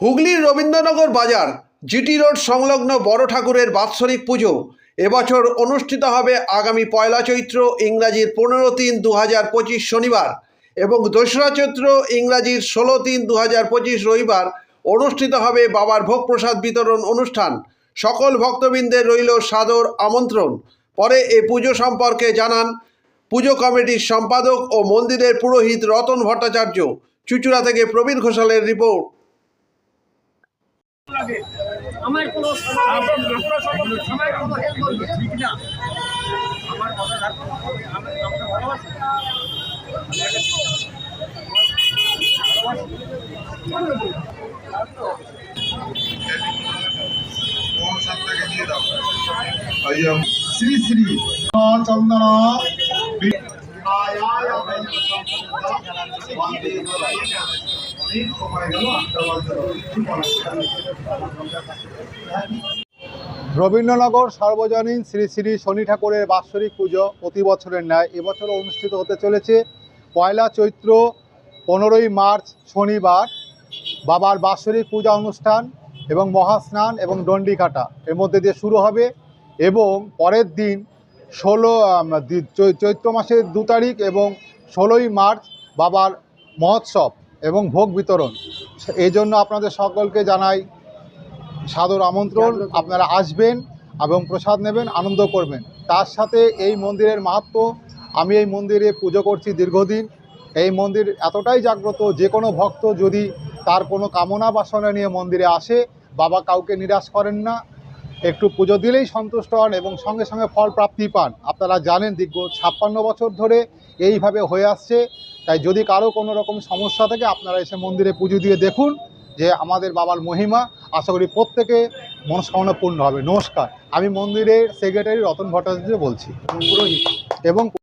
হুগলির রবীন্দ্রনগর বাজার, GT road সংলগ্ন বড় ঠাকুরের বাৎসরিক পুজো। এবছর অনুষ্ঠিত হবে আগামী পয়লা চৈত্র ইংরাজির পনেরো তিন দু শনিবার এবং দোসরা চৈত্র ইংরাজির ষোলো তিন দু রবিবার অনুষ্ঠিত হবে বাবার ভোগ প্রসাদ বিতরণ অনুষ্ঠান। সকল ভক্তবৃন্দের রইল সাদর আমন্ত্রণ। পরে এ পুজো সম্পর্কে জানান পুজো কমিটির সম্পাদক ও মন্দিরের পুরোহিত রতন ভট্টাচার্য। চুচুড়া থেকে প্রবীণ ঘোষালের রিপোর্ট। আমার কোনো আমার কোনো হেল্প করবে ঠিক না আমার কথা রাখো আমি আপনাকে ভালোবাসি শ্রী শ্রী চন্দন রবীন্দ্রনগর সার্বজনীন শ্রী শ্রী শনি ঠাকুরের বাৎসরিক পুজো প্রতি বছরের ন্যায়। এবছরও অনুষ্ঠিত হতে চলেছে পয়লা চৈত্র, পনেরোই মার্চ, শনিবার। বাবার বাৎসরিক পূজা অনুষ্ঠান এবং মহাস্নান এবং দণ্ডি কাটা এর মধ্যে দিয়ে শুরু হবে এবং পরের দিন ষোলো চৈত্র মাসের দু তারিখ এবং ষোলোই মার্চ বাবার মহোৎসব। এবং ভোগ বিতরণ। এই জন্য আপনাদের সকলকে জানাই সাদর আমন্ত্রণ। আপনারা আসবেন এবং প্রসাদ নেবেন আনন্দ করবেন। তার সাথে এই মন্দিরের মাহাত্ম আমি এই মন্দিরে পুজো করছি দীর্ঘদিন। এই মন্দির এতটাই জাগ্রত যে কোনো ভক্ত যদি তার কোনো কামনা বাসনা নিয়ে মন্দিরে আসে বাবা কাউকে নিরাশ করেন না। একটু পুজো দিলেই সন্তুষ্ট হন এবং সঙ্গে সঙ্গে ফল প্রাপ্তি পান। আপনারা জানেন দীর্ঘ ছাপ্পান্ন বছর ধরে এইভাবে হয়ে আসছে। তাই যদি কারও কোনো রকম সমস্যা থাকে, আপনারা এসে মন্দিরে পুজো দিয়ে দেখুন যে আমাদের বাবার মহিমা। আশা করি প্রত্যেকে মনস্কামনা পূর্ণ হবে। নমস্কার। আমি মন্দিরের সেক্রেটারি রতন ভট্টাচার্য বলছি। এবং